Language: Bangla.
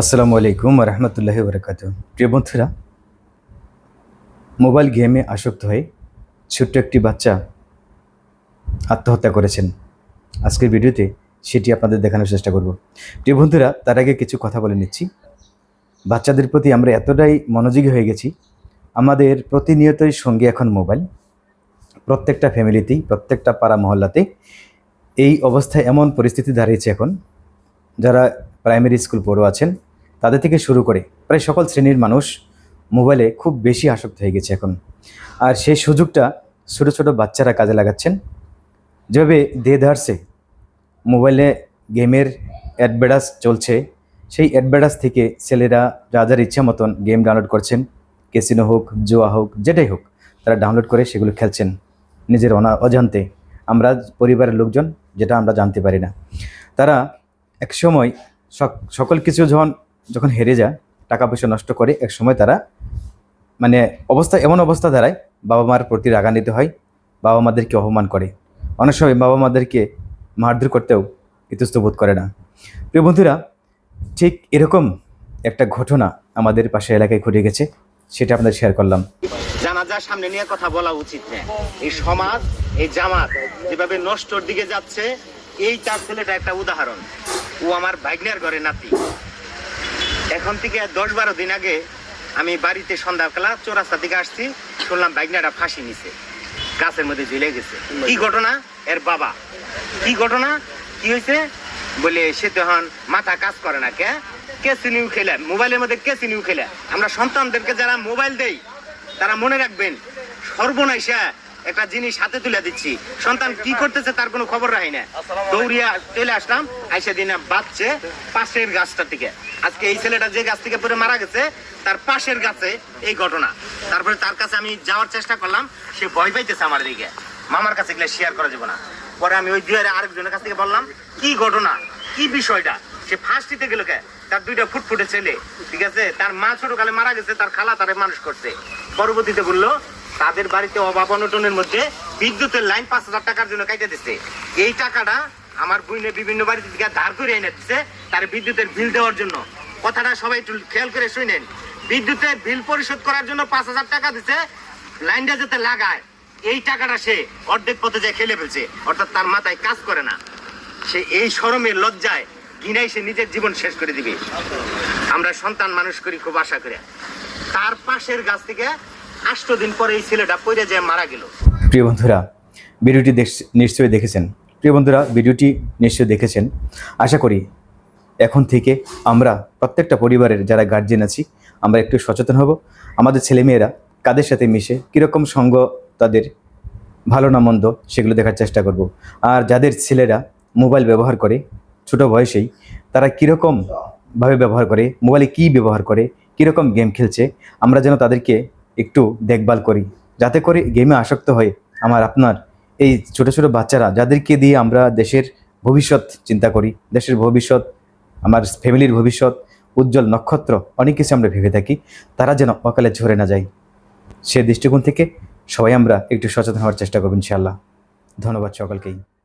আসসালামু আলাইকুম রহমতুল্লাহ বরকাত প্রিয় বন্ধুরা, মোবাইল গেমে আসক্ত হয়ে ছোট্ট একটি বাচ্চা আত্মহত্যা করেছেন। আজকের ভিডিওতে সেটি আপনাদের দেখানোর চেষ্টা করব। প্রিয় বন্ধুরা, তার আগে কিছু কথা বলে নিচ্ছি। বাচ্চাদের প্রতি আমরা এতটাই মনোযোগী হয়ে গেছি, আমাদের প্রতিনিয়তই সঙ্গে এখন মোবাইল। প্রত্যেকটা ফ্যামিলিতেই, প্রত্যেকটা পাড়া মহল্লাতে এই অবস্থায় এমন পরিস্থিতি দাঁড়িয়েছে এখন, যারা প্রাইমারি স্কুল পড়ো আছেন তাদের থেকে শুরু করে প্রায় সকল শ্রেণির মানুষ মোবাইলে খুব বেশি আসক্ত হয়ে গেছে এখন। আর সেই সুযোগটা ছোটো ছোটো বাচ্চারা কাজে লাগাচ্ছেন। যেভাবে দে ধারছে, মোবাইলে গেমের অ্যাডভার্টাইজ চলছে, সেই অ্যাডভার্টাইজ থেকে ছেলেরা যার ইচ্ছা মতন গেম ডাউনলোড করছেন। কেসিনো হোক, জুয়া হোক, যেটাই হোক, তারা ডাউনলোড করে সেগুলো খেলছেন নিজের অনা অজান্তে। আমরা পরিবারের লোকজন, যেটা আমরা জানতে পারি না। তারা এক সময় সক- সকল কিছু যখন যখন হেরে যায়, টাকা পয়সা নষ্ট করে এক সময় তারা মানে অবস্থা, এমন অবস্থা দাঁড়ায়, বাবা মার প্রতি রাগান্বিত হয়, বাবা মাদেরকে অপমান করে। অনেক সময় বাবা মাদেরকে মারধর করতেও ইতস্ত বোধ করে না। প্রিয় বন্ধুরা, ঠিক এরকম একটা ঘটনা আমাদের পাশে এলাকায় ঘটে গেছে, সেটা আপনাদের শেয়ার করলাম। জানাজার সামনে নিয়ে কথা বলা উচিত এই সমাজ, এই জামাত যেভাবে নষ্টর দিকে যাচ্ছে, এই চার ছেলেটা একটা উদাহরণ। ও আমার ভাগ্নের ঘরে নাতি। এখন থেকে দশ বারো দিন আগে আমি বাড়িতে সন্ধ্যাবেলা চৌরাস্তা দিকে আসছি, শুনলাম ভাগ্নাটা ফাঁসি নিছে, গাছের মধ্যে ঝুলে গেছে। কি ঘটনা? এর বাবা। কি ঘটনা? কি হয়েছে? বলে, সে তখন মাথা কাজ করে না, কে? কে সিনিউ খেলে? মোবাইলের মধ্যে কে সিনিউ খেলে? আমরা সন্তানদেরকে যারা মোবাইল দেই, তারা মনে রাখবেন সর্বনাশা একটা জিনিস হাতে তুলে দিচ্ছি। সন্তান কি করতেছে তার কোনো খবর রাখি না। দৌড়িয়া চলে আসলাম আইসা দিনে বাচ্চে পাশের গাছটা থেকে আজকে এই ছেলেটা যে গাছ থেকে পরে মারা গেছে তার পাশের গাছে এই ঘটনা। তারপরে তার কাছে আমি যাওয়ার চেষ্টা করলাম সে ভয় পাইতেছে আমার দিকে। মামার কাছে গেলে শেয়ার করা যাবে না। পরে আমি ওই দুয়ারে আরেকজনের কাছ থেকে বললাম কি ঘটনা? কি বিষয়টা? সে ফার্স্ট দিতে গেল কে? তার দুইটা ফুটফুটে ছেলে ঠিক আছে? তার মা ছোটকালে মারা গেছে তার খালা তারে মানুষ করছে। পরবর্তীতে বলল তাদের বাড়িতে অভাব অনটনের মধ্যে বিদ্যুতের লাইন পাঁচ হাজার টাকার জন্য কাইতে দিচ্ছে এই টাকাটা আমার বইনে বিভিন্ন বাড়িতে থেকে ধার করে এনে দিচ্ছে তার বিদ্যুতের বিল দেওয়ার জন্য। কথাটা সবাই একটু খেয়াল করে শুনেন। বিদ্যুতের বিল পরিশোধ করার জন্য পাঁচ হাজার টাকা দিচ্ছে লাইনটা যাতে লাগায়। এই টাকাটা সে অর্ধেক পথে যায় খেলে ফেলছে, অর্থাৎ তার মাথায় কাজ করে না। সে এই শরমের লজ্জায় ঘৃণায় সে নিজের জীবন শেষ করে দিবে। আমরা সন্তান মানুষ করি, খুব আশা করে। তার পাশের গাছ থেকে আষ্ট দিন পরে এই ছেলেটা পড়ে যায় মারা গেল। প্রিয় বন্ধুরা, ভিডিওটি নিশ্চয়ই দেখেছেন। প্রিয় বন্ধুরা, ভিডিওটি নিশ্চয়ই দেখেছেন। আশা করি এখন থেকে আমরা প্রত্যেকটা পরিবারের যারা গার্জেন আছি, আমরা একটু সচেতন হব। আমাদের ছেলেমেয়েরা কাদের সাথে মিশে, কীরকম সঙ্গ তাদের ভালো না মন্দ, সেগুলো দেখার চেষ্টা করব। আর যাদের ছেলেরা মোবাইল ব্যবহার করে, ছোট বয়সেই, তারা কীরকমভাবে ব্যবহার করে মোবাইলে কী ব্যবহার করে, কীরকম গেম খেলছে, আমরা যেন তাদেরকে একটু দেখভাল করি। যাতে করে গেমে আসক্ত হয়ে আমার আপনার এই ছোট ছোট বাচ্চারা, যাদেরকে দিয়ে আমরা দেশের ভবিষ্যৎ চিন্তা করি, দেশের ভবিষ্যৎ, আমার ফ্যামিলির ভবিষ্যৎ, উজ্জ্বল নক্ষত্র, অনেক কিছু আমরা ভেবে থাকি, তারা যেন অকালে ঝরে না যায়। সে দৃষ্টিকোণ থেকে সবাই আমরা একটু সচেতন হওয়ার চেষ্টা করব ইনশাআল্লাহ। ধন্যবাদ সকলকেই।